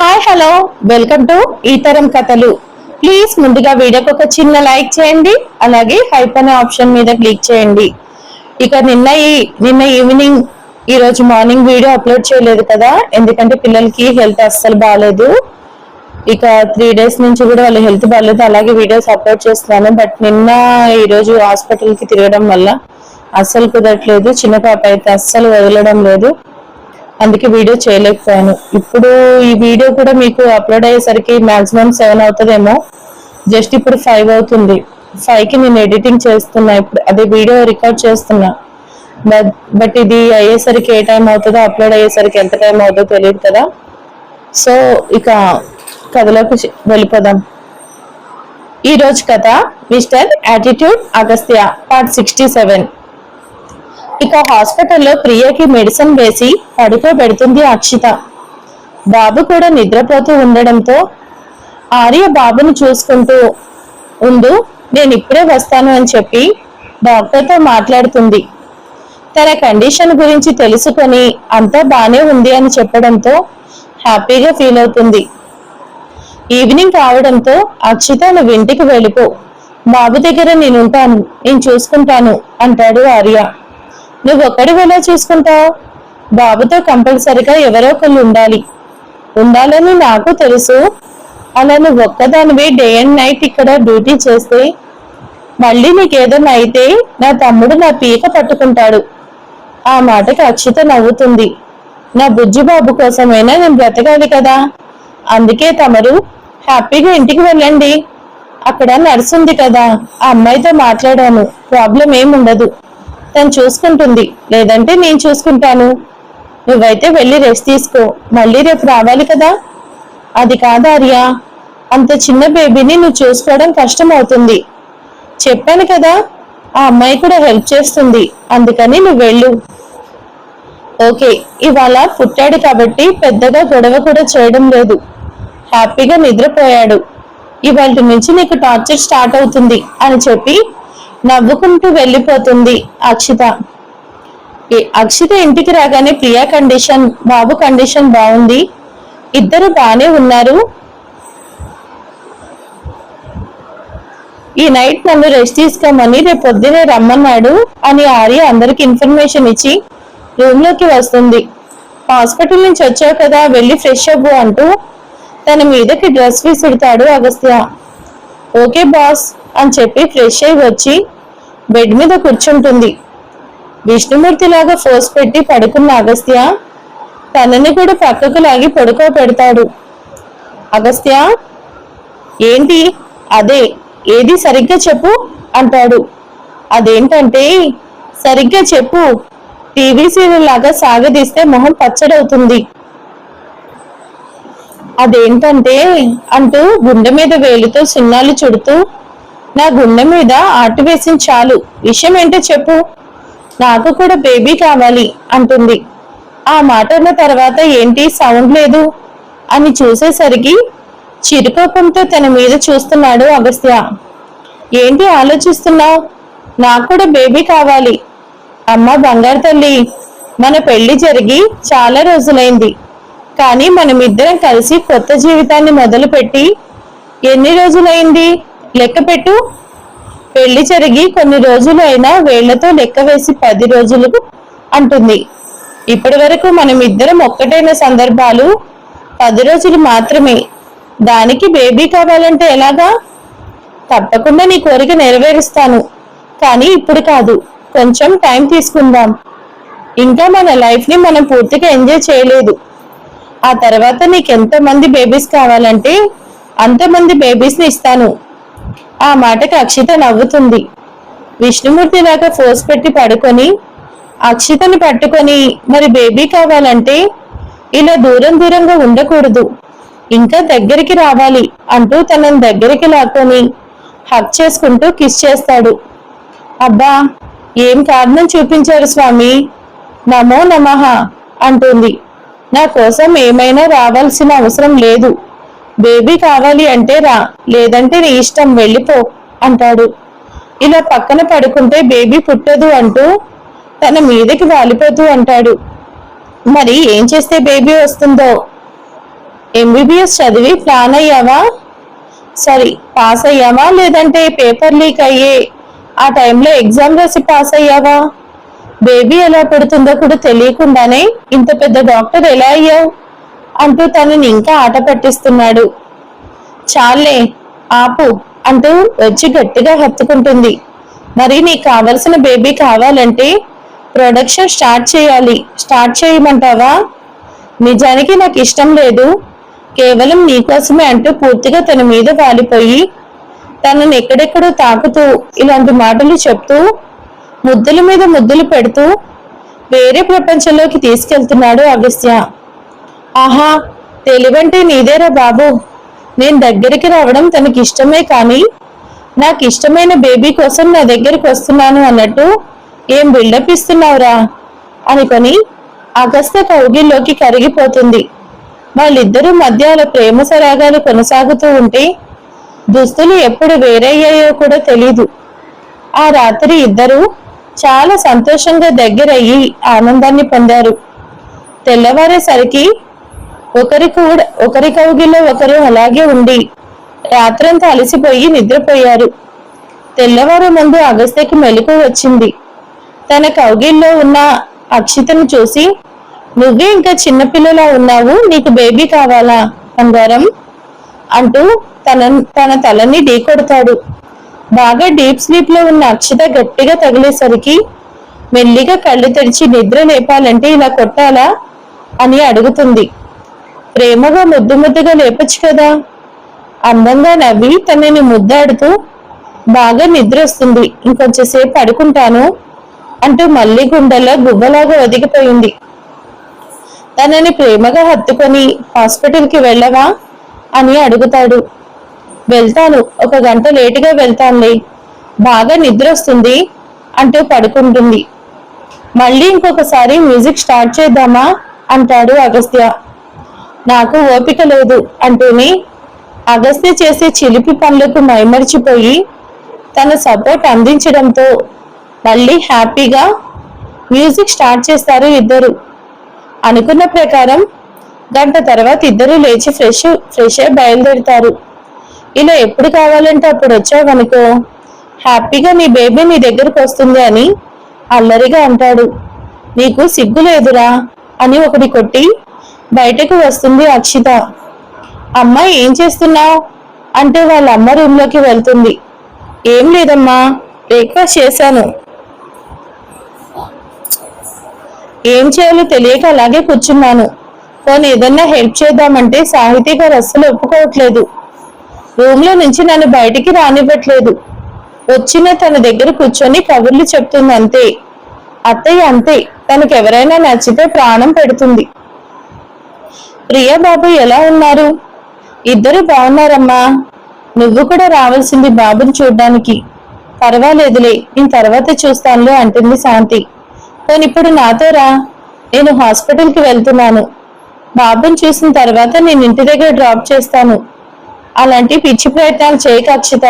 Hi hello welcome to ఈ తరం కథలు ప్లీజ్ ముందుగా వీడియోకి ఒక చిన్న లైక్ చేయండి. అలాగే హైప్ అనే ఆప్షన్ మీద క్లిక్ చేయండి. ఇక నిన్న ఈ నిన్న ఈవినింగ్ ఈ రోజు మార్నింగ్ వీడియో అప్లోడ్ చేయలేదు కదా? ఎందుకంటే పిల్లలకి హెల్త్ అస్సలు బాగాలేదు ఇక త్రీ డేస్ నుంచి కూడా వాళ్ళ హెల్త్ బాగాలేదు అలాగే వీడియోస్ అప్లోడ్ చేస్తున్నాను. బట్ నిన్న ఈ రోజు తిరగడం వల్ల అస్సలు కుదరట్లేదు. చిన్న పాప అయితే అస్సలు వదలడం లేదు. అందుకే వీడియో చేయలేకపోయాను. ఇప్పుడు ఈ వీడియో కూడా మీకు అప్లోడ్ అయ్యేసరికి మాక్సిమం సెవెన్ అవుతుందేమో. జస్ట్ ఇప్పుడు ఫైవ్ అవుతుంది. ఫైవ్కి నేను ఎడిటింగ్ చేస్తున్నా. ఇప్పుడు అదే వీడియో రికార్డ్ చేస్తున్నా. బట్ బట్ ఇది అయ్యేసరికి ఏ టైం అవుతుందో అప్లోడ్ అయ్యేసరికి ఎంత టైం అవుతుందో తెలియదు కదా. సో ఇక కథలోకి వెళ్ళిపోదాం. ఈరోజు కథ mister attitude Agastya part sixty seven ఇక హాస్పిటల్లో ప్రియకి మెడిసిన్ వేసి పడుకోబెడుతుంది అక్షిత. బాబు కూడా నిద్రపోతూ ఉండడంతో ఆర్య బాబుని చూసుకుంటూ ఉండు నేను ఇప్పుడే వస్తాను అని చెప్పి డాక్టర్తో మాట్లాడుతుంది. తన కండిషన్ గురించి తెలుసుకొని అంతా బానే ఉంది అని చెప్పడంతో హ్యాపీగా ఫీల్ అవుతుంది. ఈవినింగ్ కావడంతో అక్షిత నువ్వు ఇంటికి వెళ్ళిపో. బాబు దగ్గర నేను ఉంటాను నేను చూసుకుంటాను అంటాడు ఆర్య. నువ్వు ఒక్కడి ఎలా చూసుకుంటావు? బాబుతో కంపల్సరిగా ఎవరో ఒకళ్ళు ఉండాలి. ఉండాలని నాకు తెలుసు. అలా నువ్వు ఒక్కదానివి డే అండ్ నైట్ ఇక్కడ డ్యూటీ చేస్తే మళ్ళీ నీకేదైనా అయితే నా తమ్ముడు నా పీక పట్టుకుంటాడు. ఆ మాటకి అక్షిత నవ్వుతుంది. నా బుజ్జి బాబు కోసమైనా నేను బ్రతకాలి కదా? అందుకే తమరు హ్యాపీగా ఇంటికి వెళ్ళండి. అక్కడ నర్సు ఉంది కదా ఆ అమ్మాయితో మాట్లాడాను. ప్రాబ్లం ఏముండదు. తను చూసుకుంటుంది. లేదంటే నేను చూసుకుంటాను. నువ్వైతే వెళ్ళి రెస్ట్ తీసుకో. మళ్ళీ రేపు రావాలి కదా? అది కాదార్యా అంత చిన్న బేబీని నువ్వు చూసుకోవడం కష్టం అవుతుంది చెప్పాను కదా ఆ అమ్మాయి కూడా హెల్ప్ చేస్తుంది. అందుకని నువ్వు వెళ్ళు. ఓకే ఇవాళ పుట్టాడు కాబట్టి పెద్దగా గొడవ కూడా చేయడం లేదు. హ్యాపీగా నిద్రపోయాడు. ఇవాళ నుంచి నీకు టార్చర్ స్టార్ట్ అవుతుంది అని చెప్పి నవ్వుకుంటూ వెళ్ళిపోతుంది అక్షిత. అక్షిత ఇంటికి రాగానే ప్రియా కండిషన్ బాబు కండిషన్ బాగుంది. ఇద్దరు బానే ఉన్నారు. ఈ నైట్ నన్ను రెస్ట్ తీసుకోమని రేపు పొద్దునే రమ్మన్నాడు అని ఆర్య అందరికి ఇన్ఫర్మేషన్ ఇచ్చి రూమ్లోకి వస్తుంది. హాస్పిటల్ నుంచి వచ్చావు కదా వెళ్ళి ఫ్రెష్ అవ్వు అంటూ తన మీదకి డ్రెస్ విసురుతాడు అగస్త్య. Okay boss. అని చెప్పి ఫ్రెష్ అయి వచ్చి బెడ్ మీద కూర్చుంటుంది. విష్ణుమూర్తి లాగా ఫోర్స్ పెట్టి పడుకున్న అగస్త్య తనని కూడా పక్కకు లాగి పడుకో పెడతాడు. అగస్త్య ఏంటి? అదే ఏది సరిగ్గా చెప్పు అంటాడు. అదేంటంటే సరిగ్గా చెప్పు టీవీ సీరియల్ లాగా సాగదీస్తే మొహం పచ్చడవుతుంది. అదేంటంటే అంటూ గుండె మీద వేలుతో సున్నాలు చుడుతూ నా గుండె మీద ఆటు వేసిన చాలు. విషయం ఏంటో చెప్పు. నాకు కూడా బేబీ కావాలి అంటుంది. ఆ మాట అన్న తర్వాత ఏంటి? సౌండ్ లేదు. అని చూసేసరికి చిరుకోపంతో తన మీద చూస్తున్నాడు అగస్త్య. ఏంటి ఆలోచిస్తున్నావు? నాకు కూడా బేబీ కావాలి. అమ్మ బంగారు తల్లి మన పెళ్ళి జరిగి చాలా రోజులైంది. కానీ మనమిద్దరం కలిసి కొత్త జీవితాన్ని మొదలుపెట్టి ఎన్ని రోజులైంది? లెక్క పెట్టు. పెళ్ళి జరిగి కొన్ని రోజులు అయినా వేళ్ళతో లెక్క వేసి పది రోజులు అంటుంది. ఇప్పటి వరకు మనం ఇద్దరం ఒక్కటైన సందర్భాలు పది రోజులు మాత్రమే. దానికి బేబీ కావాలంటే ఎలాగా? తప్పకుండా నీ కోరిక నెరవేరుస్తాను. కానీ ఇప్పుడు కాదు. కొంచెం టైం తీసుకుందాం. ఇంకా మన లైఫ్ని మనం పూర్తిగా ఎంజాయ్ చేయలేదు. ఆ తర్వాత నీకు ఎంతమంది బేబీస్ కావాలంటే అంతమంది బేబీస్ని ఇస్తాను. ఆ మాటకి అక్షిత నవ్వుతుంది. విష్ణుమూర్తి దాకా ఫోర్స్ పెట్టి పడుకొని అక్షితని పట్టుకొని మరి బేబీ కావాలంటే ఇలా దూరం దూరంగా ఉండకూడదు. ఇంకా దగ్గరికి రావాలి అంటూ తనని దగ్గరికి లాక్కొని హక్ చేసుకుంటూ కిస్ చేస్తాడు. అబ్బా ఏం కారణం చూపించారు స్వామి? నమో నమః అంటుంది. నా కోసం ఏమైనా రావాల్సిన అవసరం లేదు. బేబీ కావాలి అంటే రా లేదంటే నీ ఇష్టం వెళ్ళిపో అంటాడు. ఇలా పక్కన పడుకుంటే బేబీ పుట్టదు అంటూ తన మీదకి వాలిపోతూ అంటాడు. మరి ఏం చేస్తే బేబీ వస్తుందో? ఎంబీబీఎస్ చదివి ప్లాన్ అయ్యావా? సరే పాస్ అయ్యావా? లేదంటే పేపర్ లీక్ అయ్యే ఆ టైంలో ఎగ్జామ్ రాసి పాస్ అయ్యావా? బేబీ ఎలా పుడుతుందో కూడా తెలియకుండానే ఇంత పెద్ద డాక్టర్ ఎలా అయ్యావు? అంటూ తనని ఇంకా ఆట పట్టిస్తున్నాడు. చాలే ఆపు అంటూ వచ్చి గట్టిగా హత్తుకుంటుంది. మరి నీకు కావలసిన బేబీ కావాలంటే ప్రొడక్షన్ స్టార్ట్ చేయాలి. స్టార్ట్ చేయమంటావా? నిజానికి నాకు ఇష్టం లేదు. కేవలం నీకోసమే అంటూ పూర్తిగా తన మీద వాలిపోయి తనని ఎక్కడెక్కడో తాకుతూ ఇలాంటి మాటలు చెప్తూ ముద్దుల మీద ముద్దులు పెడుతూ వేరే ప్రపంచంలోకి తీసుకెళ్తున్నాడు అగస్త్య. ఆహా తెలివంటే నీదేరా బాబు. నేను దగ్గరికి రావడం తనకి ఇష్టమే కానీ నాకు ఇష్టమైన బేబీ కోసం నా దగ్గరికి వస్తున్నాను అన్నట్టు ఏం బిల్డప్ ఇస్తున్నావురా? అనుకొని అగస్త్య కౌగిల్లోకి కరిగిపోతుంది. వాళ్ళిద్దరూ మధ్య ప్రేమ సరాగాలు కొనసాగుతూ ఉంటే దుస్తులు ఎప్పుడు వేరయ్యాయో కూడా తెలీదు. ఆ రాత్రి ఇద్దరూ చాలా సంతోషంగా దగ్గరయ్యి ఆనందాన్ని పొందారు. తెల్లవారేసరికి ఒకరి కూడా ఒకరి కౌగిలో ఒకరు అలాగే ఉండి రాత్రంతా అలసిపోయి నిద్రపోయారు. తెల్లవారు ముందు అగస్త్యకి మెలకు వచ్చింది. తన కౌగిల్లో ఉన్న అక్షితను చూసి నువ్వే ఇంకా చిన్నపిల్లలా ఉన్నావు నీకు బేబీ కావాలా బంగారం అంటూ తన తన తలని ఢీకొడతాడు బాగా డీప్ స్లీప్లో ఉన్న అక్షిత గట్టిగా తగిలేసరికి మెల్లిగా కళ్ళు తెరిచి నిద్ర లేపాలంటే ఇలా కొట్టాలా అని అడుగుతుంది. ప్రేమగా ముద్దు ముద్దుగా లేపచ్చు కదా. అందంగా నవ్వి తనని ముద్దాడుతూ బాగా నిద్ర వస్తుంది ఇంకొంచెంసేపు పడుకుంటాను అంటూ మళ్ళీ గుండెల్లో గువ్వలాగా ఒదిగిపోయింది. తనని ప్రేమగా హత్తుకొని హాస్పిటల్కి వెళ్ళవా? అని అడుగుతాడు. వెళ్తాను ఒక గంట లేటుగా వెళ్తానులే. బాగా నిద్ర వస్తుంది అంటూ పడుకుంటుంది. మళ్ళీ ఇంకొకసారి మ్యూజిక్ స్టార్ట్ చేద్దామా? అంటాడు అగస్త్య. నాకు ఓపిక లేదు అంటూనే అగస్త్య చేసే చిలిపి పనులకు మైమరిచిపోయి తన సపోర్ట్ అందించడంతో మళ్ళీ హ్యాపీగా మ్యూజిక్ స్టార్ట్ చేస్తారు ఇద్దరు. అనుకున్న ప్రకారం గంట తర్వాత ఇద్దరు లేచి ఫ్రెష్ ఫ్రెష్ అయి బయలుదేరుతారు. ఇలా ఎప్పుడు కావాలంటే అప్పుడు వచ్చావనుకో హ్యాపీగా నీ బేబీ నీ దగ్గరకు వస్తుంది అని అల్లరిగా అంటాడు. నీకు సిగ్గు లేదురా అని ఒకటి కొట్టి బయటకు వస్తుంది అక్షిత. అమ్మ ఏం చేస్తున్నావు? అంటే వాళ్ళ అమ్మ రూమ్లోకి వెళ్తుంది. ఏం లేదమ్మా బ్రేక్ఫాస్ట్ చేశాను. ఏం చేయాలో తెలియక అలాగే కూర్చున్నాను. పోనీ ఏదన్నా హెల్ప్ చేద్దామంటే సాహితీ గారు అస్సలు ఒప్పుకోవట్లేదు. రూమ్లో నుంచి నన్ను బయటికి రానివ్వట్లేదు. వచ్చిన తన దగ్గర కూర్చొని కబుర్లు చెప్తుంది అంతే. అత్తయ్య అంతే. తనకెవరైనా నచ్చితే ప్రాణం పెడుతుంది. ప్రియా బాబు ఎలా ఉన్నారు? ఇద్దరు బాగున్నారమ్మా. నువ్వు కూడా రావాల్సింది బాబుని చూడ్డానికి. పర్వాలేదులే నేను తర్వాత చూస్తానులే అంటుంది శాంతి. పోనీ ఇప్పుడు నాతో రా. నేను హాస్పిటల్కి వెళ్తున్నాను. బాబుని చూసిన తర్వాత నేను ఇంటి దగ్గర డ్రాప్ చేస్తాను. అలాంటి పిచ్చి ప్రయత్నాలు చేయక అక్షిత.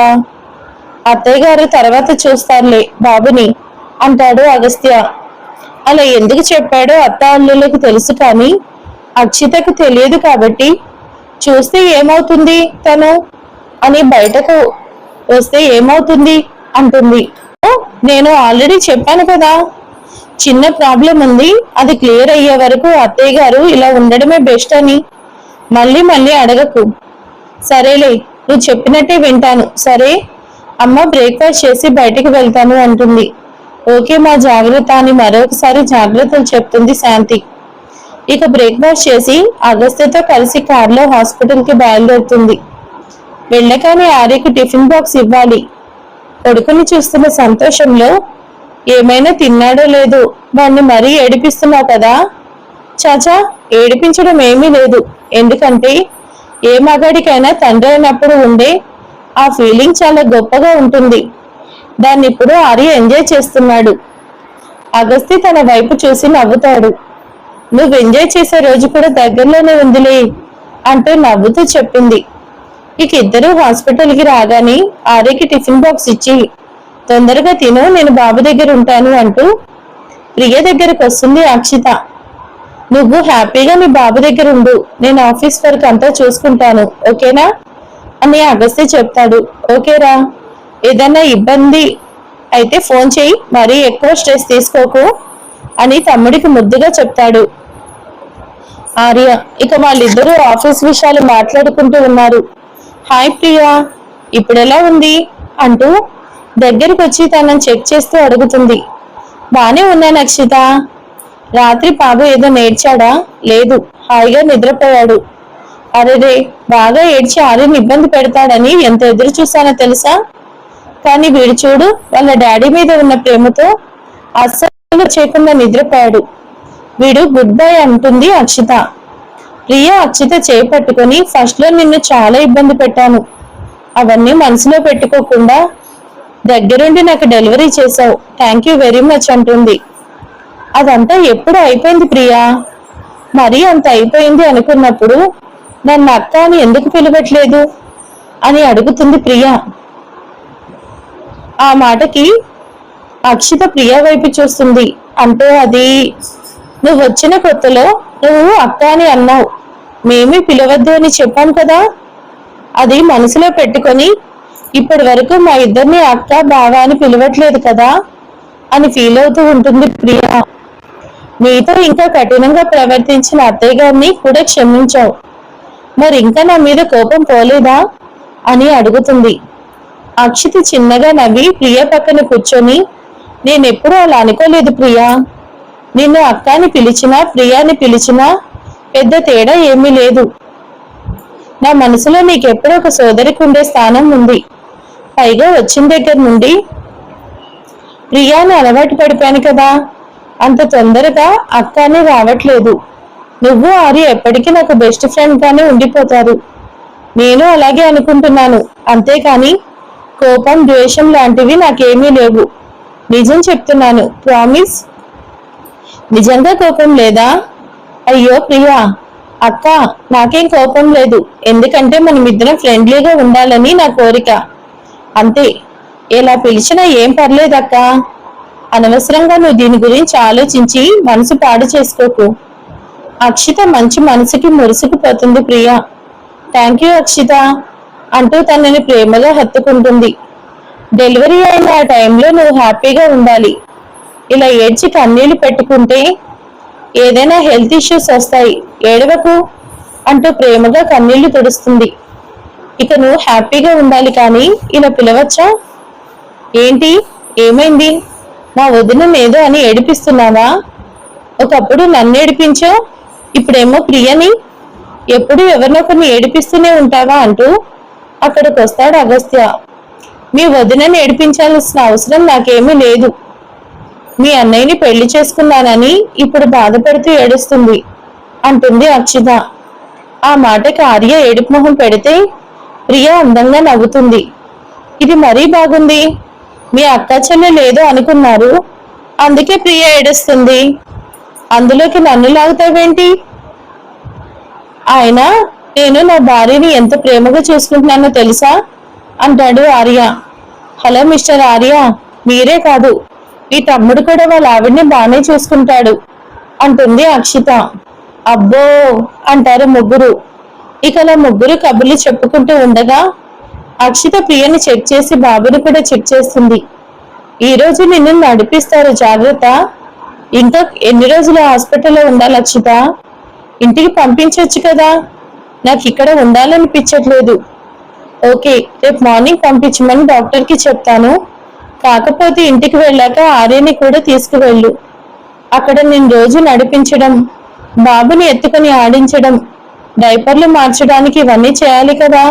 అత్తయ్య గారు తర్వాత చూస్తారులే బాబుని అంటాడు అగస్త్య. అలా ఎందుకు చెప్పాడో అత్త అల్లులకు తెలుసు కానీ అక్షితకు తెలియదు కాబట్టి చూస్తే ఏమవుతుంది తను? అని బయటకు వస్తే ఏమవుతుంది? అంటుంది. "ఓ, నేను ఆల్రెడీ చెప్పాను కదా. చిన్న ప్రాబ్లం ఉంది. అది క్లియర్ అయ్యే వరకు అత్తయ్య గారు ఇలా ఉండడమే బెస్ట్ అని. మళ్ళీ మళ్ళీ అడగకు. సరేలే నువ్వు చెప్పినట్టే వింటాను. సరే అమ్మ బ్రేక్ఫాస్ట్ చేసి బయటికి వెళ్తాను అంటుంది. ఓకే మా జాగ్రత్త అని మరొకసారి జాగ్రత్తలు చెప్తుంది శాంతి. ఇక బ్రేక్ఫాస్ట్ చేసి అగస్త్యతో కలిసి కార్లో హాస్పిటల్కి బయలుదేరుతుంది. వెళ్ళగానే ఆర్యకు టిఫిన్ బాక్స్ ఇవ్వాలి. కొడుకుని చూస్తున్న సంతోషంలో ఏమైనా తిన్నాడో లేదో వాణ్ణి మరీ ఏడిపిస్తున్నావు కదా? చాచా ఏడిపించడం ఏమీ లేదు. ఎందుకంటే ఏ మగాడికైనా తండ్రి అయినప్పుడు ఉండే ఆ ఫీలింగ్ చాలా గొప్పగా ఉంటుంది. దాన్ని ఇప్పుడు ఆర్య ఎంజాయ్ చేస్తున్నాడు. అగస్తి తన వైపు చూసి నవ్వుతాడు. నువ్వు ఎంజాయ్ చేసే రోజు కూడా దగ్గరలోనే ఉందిలే అంటూ నవ్వుతూ చెప్పింది. ఇక ఇద్దరు హాస్పిటల్కి రాగానే ఆర్యకి టిఫిన్ బాక్స్ ఇచ్చి తొందరగా తిను నేను బాబు దగ్గర ఉంటాను అంటూ ప్రియ దగ్గరకు వస్తుంది అక్షిత. నువ్వు హ్యాపీగా నీ బాబు దగ్గర ఉండు నేను ఆఫీస్ వర్క్ అంతా చూసుకుంటాను ఓకేనా? అని అగస్తే చెప్తాడు. ఓకేరా ఏదైనా ఇబ్బంది అయితే ఫోన్ చేయి మరీ ఎక్కువ స్ట్రెస్ తీసుకోకు అని తమ్ముడికి ముద్దుగా చెప్తాడు. ఆర్య. ఇక వాళ్ళిద్దరూ ఆఫీస్ విషయాలు మాట్లాడుకుంటూ ఉన్నారు. హాయ్ ప్రియా ఇప్పుడెలా ఉంది? అంటూ దగ్గరికి వచ్చి తనని చెక్ చేస్తూ అడుగుతుంది. బానే ఉన్నాను అక్షిత రాత్రి బాబు ఏదో నేర్చాడా? లేదు హాయిగా నిద్రపోయాడు. అరేరే బాగా ఏడ్చి ఆర్యని ఇబ్బంది పెడతాడని ఎంత ఎదురు చూశానో తెలుసా? కానీ వీడు చూడు వాళ్ళ డాడీ మీద ఉన్న ప్రేమతో అస్సలు చేయకుండా నిద్రపోయాడు. వీడు గుడ్ బై అంటుంది అక్షిత ప్రియ అక్షిత చేపట్టుకొని ఫస్ట్లో నిన్ను చాలా ఇబ్బంది పెట్టాను. అవన్నీ మనసులో పెట్టుకోకుండా దగ్గరుండి నాకు డెలివరీ చేసావు థ్యాంక్ యూ వెరీ మచ్ అంటుంది. అదంతా ఎప్పుడు అయిపోయింది ప్రియా? మరీ అంత అయిపోయింది అనుకున్నప్పుడు నన్ను అక్క అని ఎందుకు పిలవట్లేదు? అని అడుగుతుంది ప్రియా. ఆ మాటకి అక్షిత ప్రియా వైపు చూస్తుంది. అంటే అది నువ్వు వచ్చిన కొత్తలో నువ్వు అక్క అని అన్నావు. మేమీ పిలవద్దు అని చెప్పాం కదా. అది మనసులో పెట్టుకొని ఇప్పటి వరకు మా ఇద్దరిని అక్క బావ అని పిలవట్లేదు కదా అని ఫీల్ అవుతూ ఉంటుంది ప్రియా. నీతో ఇంకా కఠినంగా ప్రవర్తించిన అత్తయ్య గారిని కూడా క్షమించావు. మరి ఇంకా నా మీద కోపం పోలేదా? అని అడుగుతుంది. అక్షిత చిన్నగా నవ్వి ప్రియ పక్కన కూర్చొని నేనెప్పుడూ అలా అనుకోలేదు ప్రియా. నిన్ను అక్కాని పిలిచినా ప్రియాని పిలిచినా పెద్ద తేడా ఏమీ లేదు. నా మనసులో నీకెప్పుడూ ఒక సోదరికి ఉండే స్థానం ఉంది. పైగా వచ్చిన దగ్గర నుండి ప్రియాని అలవాటు పడిపోయాను కదా. అంత తొందరగా అక్క రావట్లేదు. నువ్వు ఆరి ఎప్పటికీ నాకు బెస్ట్ ఫ్రెండ్గానే ఉండిపోతారు. నేను అలాగే అనుకుంటున్నాను. అంతేకాని కోపం ద్వేషం లాంటివి నాకేమీ లేవు. నిజం చెప్తున్నాను ప్రామిస్. నిజంగా కోపం లేదా? అయ్యో ప్రియా అక్క నాకేం కోపం లేదు. ఎందుకంటే మనమిద్దరం ఫ్రెండ్లీగా ఉండాలని నా కోరిక. అంతే. ఇలా పిలిచినా ఏం పర్లేదక్క అనవసరంగా నువ్వు దీని గురించి ఆలోచించి మనసు పాడు చేసుకోకు. అక్షిత మంచి మనసుకి మురుసుకుపోతుంది ప్రియా. Thank you Akshitha. అంటూ తనని ప్రేమగా హత్తుకుంటుంది. డెలివరీ అయిన ఆ టైంలో నువ్వు హ్యాపీగా ఉండాలి. ఇలా ఏడ్చి కన్నీళ్ళు పెట్టుకుంటే ఏదైనా హెల్త్ ఇష్యూస్ వస్తాయి ఏడవకు అంటూ ప్రేమగా కన్నీళ్ళు తుడుస్తుంది. ఇక నువ్వు హ్యాపీగా ఉండాలి కానీ ఇలా పిలవచ్చా? ఏంటి? ఏమైంది? నా వదిన ఏదో అని ఏడిపిస్తున్నావా? ఒకప్పుడు నన్ను ఏడిపించావు ఇప్పుడేమో ప్రియని. ఎప్పుడు ఎవరినొకరిని ఏడిపిస్తూనే ఉంటావా అంటూ అక్కడికి వస్తాడు అగస్త్య. మీ వదినని ఏడిపించాల్సిన అవసరం నాకేమీ లేదు. మీ అన్నయ్యని పెళ్ళి చేసుకున్నానని ఇప్పుడు బాధపడుతూ ఏడుస్తుంది అంటుంది అర్చిత. ఆ మాటకి ఆర్య ఏడుపు మొహం పెడితే ప్రియ అందంగా నవ్వుతుంది. ఇది మరీ బాగుంది. మీ అక్క చెల్లె లేదు అనుకున్నారు. అందుకే ప్రియ ఏడుస్తుంది. అందులోకి నన్ను లాగుతావేంటి? ఆయన నేను నా భార్యని ఎంత ప్రేమగా చూసుకుంటున్నానో తెలుసా? అంటాడు ఆర్య. హలో మిస్టర్ ఆర్య మీరే కాదు. మీ తమ్ముడు కూడా వాళ్ళ ఆవిడ్ని బాగానే చూసుకుంటాడు అంటుంది అక్షిత. అబ్బో అంటారు ముగ్గురు. ఇక అలా ముగ్గురు కబుర్లు చెప్పుకుంటూ ఉండగా అక్షిత ప్రియని చెక్ చేసి బాబుని కూడా చెక్ చేస్తుంది. ఈ రోజు నిన్ను నడిపిస్తారు జాగ్రత్త. ఇంకా ఎన్ని రోజులు హాస్పిటల్లో ఉండాలి అక్షిత? ఇంటికి పంపించవచ్చు కదా. నాకు ఇక్కడ ఉండాలనిపించట్లేదు. ఓకే రేపు మార్నింగ్ పంపించమని డాక్టర్కి చెప్తాను. కాకపోతే ఇంటికి వెళ్ళాక ఆర్యని కూడా తీసుకువెళ్ళు. అక్కడ నేను రోజు నడిపించడం బాబుని ఎత్తుకొని ఆడించడం డైపర్లు మార్చడానికి ఇవన్నీ చేయాలి కదా.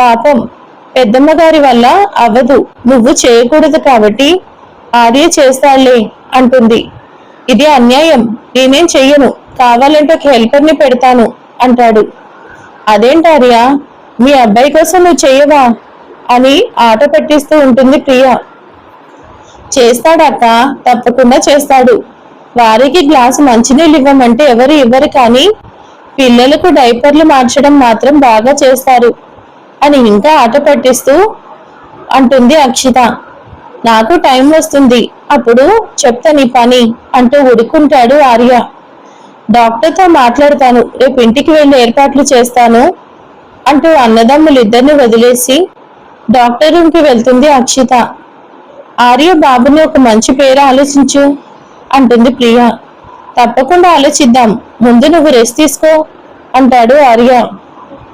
పాపం పెద్దమ్మ గారి వల్ల అవ్వదు. నువ్వు చేయకూడదు కాబట్టి ఆర్య చేస్తాలే అంటుంది. ఇది అన్యాయం. నేనేం చెయ్యను. కావాలంటే ఒక హెల్పర్ని పెడతాను అంటాడు. అదేంటార్యా మీ అబ్బాయి కోసం నువ్వు చెయ్యవా అని ఆట పట్టిస్తూ ఉంటుంది ప్రియ. చేస్తాడక్క తప్పకుండా చేస్తాడు. వారికి గ్లాసు మంచినీళ్ళు ఇవ్వమంటే ఎవరు ఇవ్వరు కానీ పిల్లలకు డైపర్లు మార్చడం మాత్రం బాగా చేస్తారు అని ఇంకా ఆట పట్టిస్తూ అంటుంది అక్షిత. నాకు టైం వస్తుంది. అప్పుడు చెప్తా నీ పని అంటూ ఉడుకుంటాడు ఆర్య. డాక్టర్తో మాట్లాడతాను. రేపు ఇంటికి వెళ్ళి ఏర్పాట్లు చేస్తాను అంటూ అన్నదమ్ములు ఇద్దరిని వదిలేసి డాక్టర్ రూమ్కి వెళ్తుంది అక్షిత. ఆర్య బాబుని ఒక మంచి పేరు ఆలోచించు అంటుంది ప్రియ. తప్పకుండా ఆలోచిద్దాం. ముందు నువ్వు రెస్ట్ తీసుకో అంటాడు ఆర్య.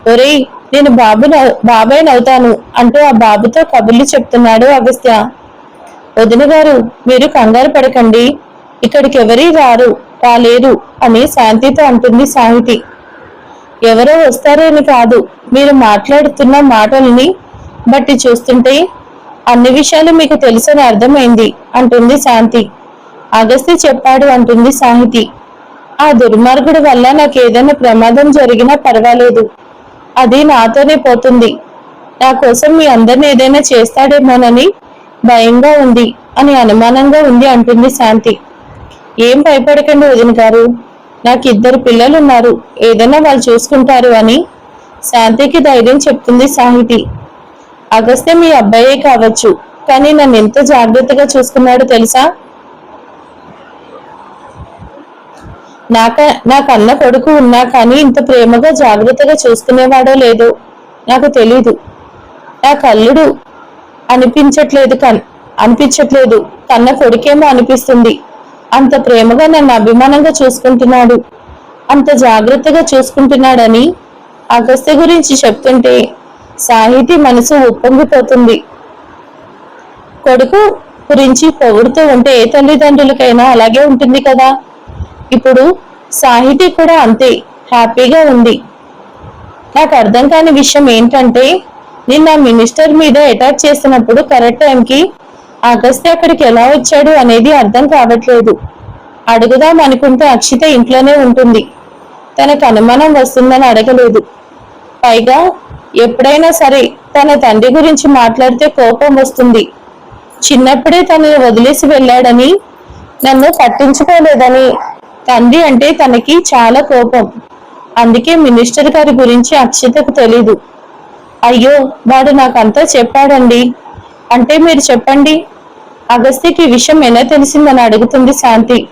ఒరేయ్ నేను బాబుని బాబాయ్ నవ్వుతాను అంటూ ఆ బాబుతో కబుర్లు చెప్తున్నాడు అగస్త్య. వదిన గారు మీరు కంగారు పడకండి. ఇక్కడికి ఎవరి రారు రాలేరు అని శాంతితో అంటుంది సాహితి. ఎవరో వస్తారని కాదు మీరు మాట్లాడుతున్న మాటల్ని బట్టి చూస్తుంటే అన్ని విషయాలు మీకు తెలుసని అర్థమైంది అంటుంది శాంతి. అగస్తి చెప్పాడు అంటుంది సాహితి. ఆ దుర్మార్గుడి వల్ల నాకు ఏదైనా ప్రమాదం జరిగినా పర్వాలేదు. అది నాతోనే పోతుంది. నా కోసం మీ అందరిని ఏదైనా చేస్తాడేమోనని భయంగా ఉంది అని అనుమానంగా ఉంది అంటుంది శాంతి. ఏం భయపడకండి వదిన గారు. నాకు ఇద్దరు పిల్లలు ఉన్నారు ఏదైనా వాళ్ళు చూసుకుంటారు అని శాంతికి ధైర్యం చెప్తుంది సాహితి. అగస్త్య మీ అబ్బాయే కావచ్చు కానీ నన్ను ఎంత జాగ్రత్తగా చూసుకున్నాడు తెలుసా? నాక నాకన్న కొడుకు ఉన్నా కానీ ఇంత ప్రేమగా జాగ్రత్తగా చూసుకునేవాడో లేదో నాకు తెలీదు. నా కల్లుడు అనిపించట్లేదు కన్ అనిపించట్లేదు. కన్న కొడుకేమో అనిపిస్తుంది. అంత ప్రేమగా నన్ను అభిమానంగా చూసుకుంటున్నాడు. అంత జాగ్రత్తగా చూసుకుంటున్నాడని అగస్త్య గురించి చెప్తుంటే సాహితీ మనసు ఉప్పొంగిపోతుంది. కొడుకు గురించి పొగుడుతూ ఉంటే ఏ తల్లిదండ్రులకైనా అలాగే ఉంటుంది కదా? ఇప్పుడు సాహితీ కూడా అంతే హ్యాపీగా ఉంది. నాకు అర్థం కాని విషయం ఏంటంటే నిన్న మినిస్టర్ మీద అటాక్ చేసినప్పుడు కరెక్ట్ టైంకి అగస్త్య అక్కడికి ఎలా వచ్చాడు అనేది అర్థం కావట్లేదు. అడుగుదాం అనుకుంటే అక్షిత ఇంట్లోనే ఉంటుంది. తనకు అనుమానం వస్తుందని అడగలేదు. పైగా ఎప్పుడైనా సరే తన తండ్రి గురించి మాట్లాడితే కోపం వస్తుంది. చిన్నప్పుడే తనని వదిలేసి వెళ్ళాడని నన్ను పట్టించుకోలేదని. తండ్రి అంటే తనకి చాలా కోపం. అందుకే మినిస్టర్ గారి గురించి అక్షతకు తెలీదు. అయ్యో వాడు నాకంతా చెప్పాడండి. అంటే మీరు చెప్పండి. అగస్త్యకి ఈ విషయం ఎలా తెలిసిందని అడుగుతుంది శాంతి.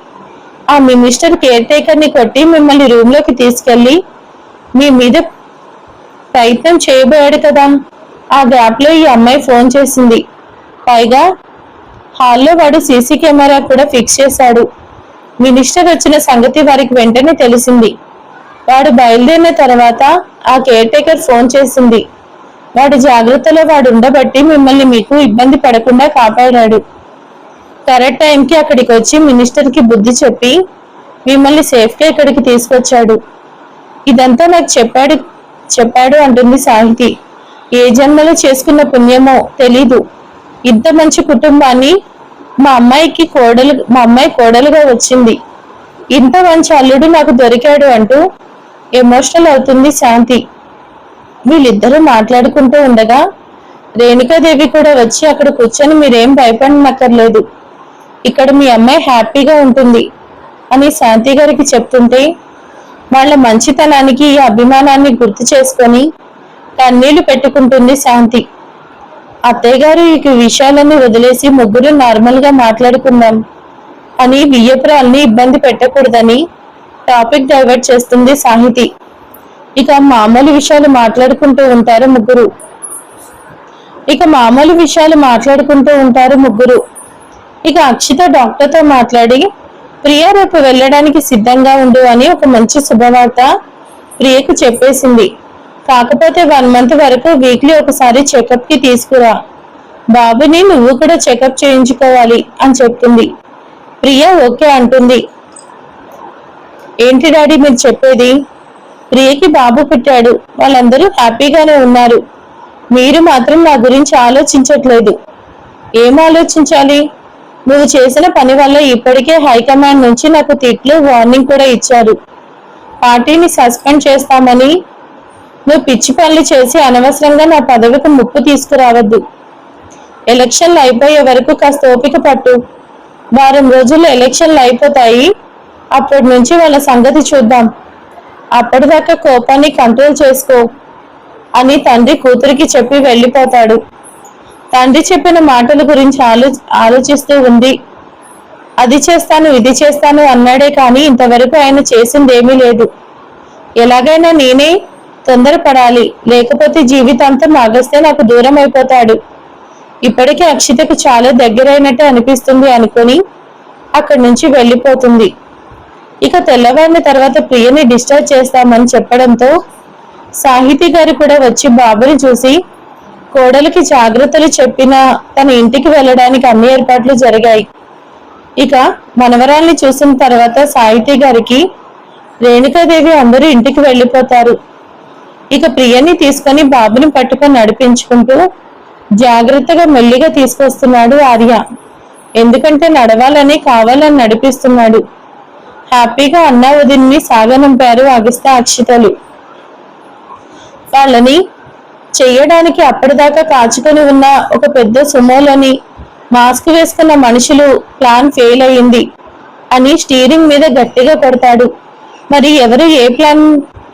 ఆ మినిస్టర్ కేర్ టేకర్ని కొట్టి మిమ్మల్ని రూమ్లోకి తీసుకెళ్ళి మీ మీద ప్రయత్నం చేయబోయాడు కదా. ఆ గ్యాప్లో ఈ అమ్మాయి ఫోన్ చేసింది. పైగా హాల్లో వాడు సీసీ కెమెరా కూడా ఫిక్స్ చేశాడు. మినిస్టర్ వచ్చిన సంగతి వారికి వెంటనే తెలిసింది. వాడు బయలుదేరిన తర్వాత ఆ కేర్ టేకర్ ఫోన్ చేసింది. వాడి జాగ్రత్తలో వాడు ఉండబట్టి మిమ్మల్ని మీకు ఇబ్బంది పడకుండా కాపాడాడు. కరెక్ట్ టైంకి అక్కడికి వచ్చి మినిస్టర్కి బుద్ధి చెప్పి మిమ్మల్ని సేఫ్గా ఇక్కడికి తీసుకొచ్చాడు. ఇదంతా నాకు చెప్పాడు చెప్పాడు అంటుంది సాహితి. ఏ జన్మలో చేసుకున్న పుణ్యమో తెలీదు. ఇంత మంచి కుటుంబాన్ని మా అమ్మాయికి కోడలు మా అమ్మాయి కోడలుగా వచ్చింది. ఇంత మంచి అల్లుడు నాకు దొరికాడు అంటూ ఎమోషనల్ అవుతుంది శాంతి. వీళ్ళిద్దరూ మాట్లాడుకుంటూ ఉండగా రేణుకాదేవి కూడా వచ్చి అక్కడ కూర్చొని మీరేం భయపడనక్కర్లేదు. ఇక్కడ మీ అమ్మాయి హ్యాపీగా ఉంటుంది అని శాంతి గారికి చెప్తుంటే వాళ్ళ మంచితనానికి ఈ అభిమానాన్ని గుర్తు చేసుకొని కన్నీళ్ళు పెట్టుకుంటుంది శాంతి. అత్తయ్య గారు ఈ విషయాలన్నీ వదిలేసి ముగ్గురు నార్మల్గా మాట్లాడుకుందాం అని వియ్యపురాల్ని ఇబ్బంది పెట్టకూడదని టాపిక్ డైవర్ట్ చేస్తుంది సాహితి. ఇక మామూలు విషయాలు మాట్లాడుకుంటూ ఉంటారు ముగ్గురు. ఇక మామూలు విషయాలు మాట్లాడుకుంటూ ఉంటారు ముగ్గురు. ఇక అక్షిత డాక్టర్తో మాట్లాడి ప్రియ రేపు వెళ్ళడానికి సిద్ధంగా ఉండు అని ఒక మంచి శుభవార్త ప్రియకు చెప్పేసింది. కాకపోతే వన్ మంత్ వరకు వీక్లీ ఒకసారి చెకప్కి తీసుకురా. బాబుని నువ్వు కూడా చెకప్ చేయించుకోవాలి అని చెప్తుంది ప్రియ ఓకే అంటుంది. ఏంటి డాడీ మీరు చెప్పేది? ప్రియకి బాబు పుట్టాడు. వాళ్ళందరూ హ్యాపీగానే ఉన్నారు. మీరు మాత్రం నా గురించి ఆలోచించట్లేదు. ఏం ఆలోచించాలి? నువ్వు చేసిన పని వల్ల ఇప్పటికే హైకమాండ్ నుంచి నాకు తిట్లు వార్నింగ్ కూడా ఇచ్చారు. పార్టీని సస్పెండ్ చేస్తామని నువ్వు పిచ్చి పనులు చేసి అనవసరంగా నా పదవికి ముప్పు తీసుకురావద్దు. ఎలక్షన్లు అయిపోయే వరకు కాస్త ఓపిక పట్టు. వారం రోజుల్లో ఎలక్షన్లు అయిపోతాయి. అప్పటి నుంచి వాళ్ళ సంగతి చూద్దాం. అప్పటిదాకా కోపాన్ని కంట్రోల్ చేసుకో అని తండ్రి కూతురికి చెప్పి వెళ్ళిపోతాడు. తండ్రి చెప్పిన మాటల గురించి ఆలో ఆలోచిస్తూ ఉంది. అది చేస్తాను ఇది చేస్తాను అన్నాడే కానీ ఇంతవరకు ఆయన చేసింది ఏమీ లేదు. ఎలాగైనా నేనే తొందరపడాలి లేకపోతే జీవితాంతం ఆగస్తే నాకు దూరం అయిపోతాడు ఇప్పటికే అక్షితకు చాలా దగ్గరైనట్టు అనిపిస్తుంది అనుకొని అక్కడి నుంచి వెళ్ళిపోతుంది. ఇక తెల్లవారిన తర్వాత ప్రియని డిశ్చార్జ్ చేస్తామని చెప్పడంతో సాహితీ గారు కూడా వచ్చి బాబుని చూసి కోడలికి జాగ్రత్తలు చెప్పిన తన ఇంటికి వెళ్ళడానికి అన్ని ఏర్పాట్లు జరిగాయి. ఇక మనవరాల్ని చూసిన తర్వాత సాహితీ గారికి రేణుకాదేవి అందరూ ఇంటికి వెళ్ళిపోతారు. ఇక ప్రియని తీసుకొని బాబుని పట్టుకొని నడిపించుకుంటూ జాగ్రత్తగా మెల్లిగా తీసుకొస్తున్నాడు ఆర్య. ఎందుకంటే నడవాలని కావాలని నడిపిస్తున్నాడు. హ్యాపీగా అన్న వదిన్ని సాగనంపారు అగస్త అక్షితలు. వాళ్ళని చెయ్యడానికి అప్పటిదాకా కాచుకొని ఉన్న ఒక పెద్ద సుమోలని మాస్క్ వేసుకున్న మనుషులు ప్లాన్ ఫెయిల్ అయ్యింది. అని స్టీరింగ్ మీద గట్టిగా కొడతాడు. మరి ఎవరు ఏ ప్లాన్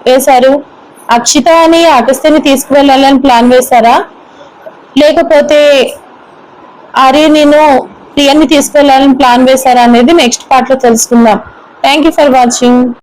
వేశారు? అక్షిత అని ఆకస్తిని తీసుకువెళ్ళాలని ప్లాన్ వేశారా? లేకపోతే ఆర్య నేను ప్రియాన్ని తీసుకువెళ్ళాలని ప్లాన్ వేశారా అనేది నెక్స్ట్ పార్ట్లో తెలుసుకుందాం. Thank you for watching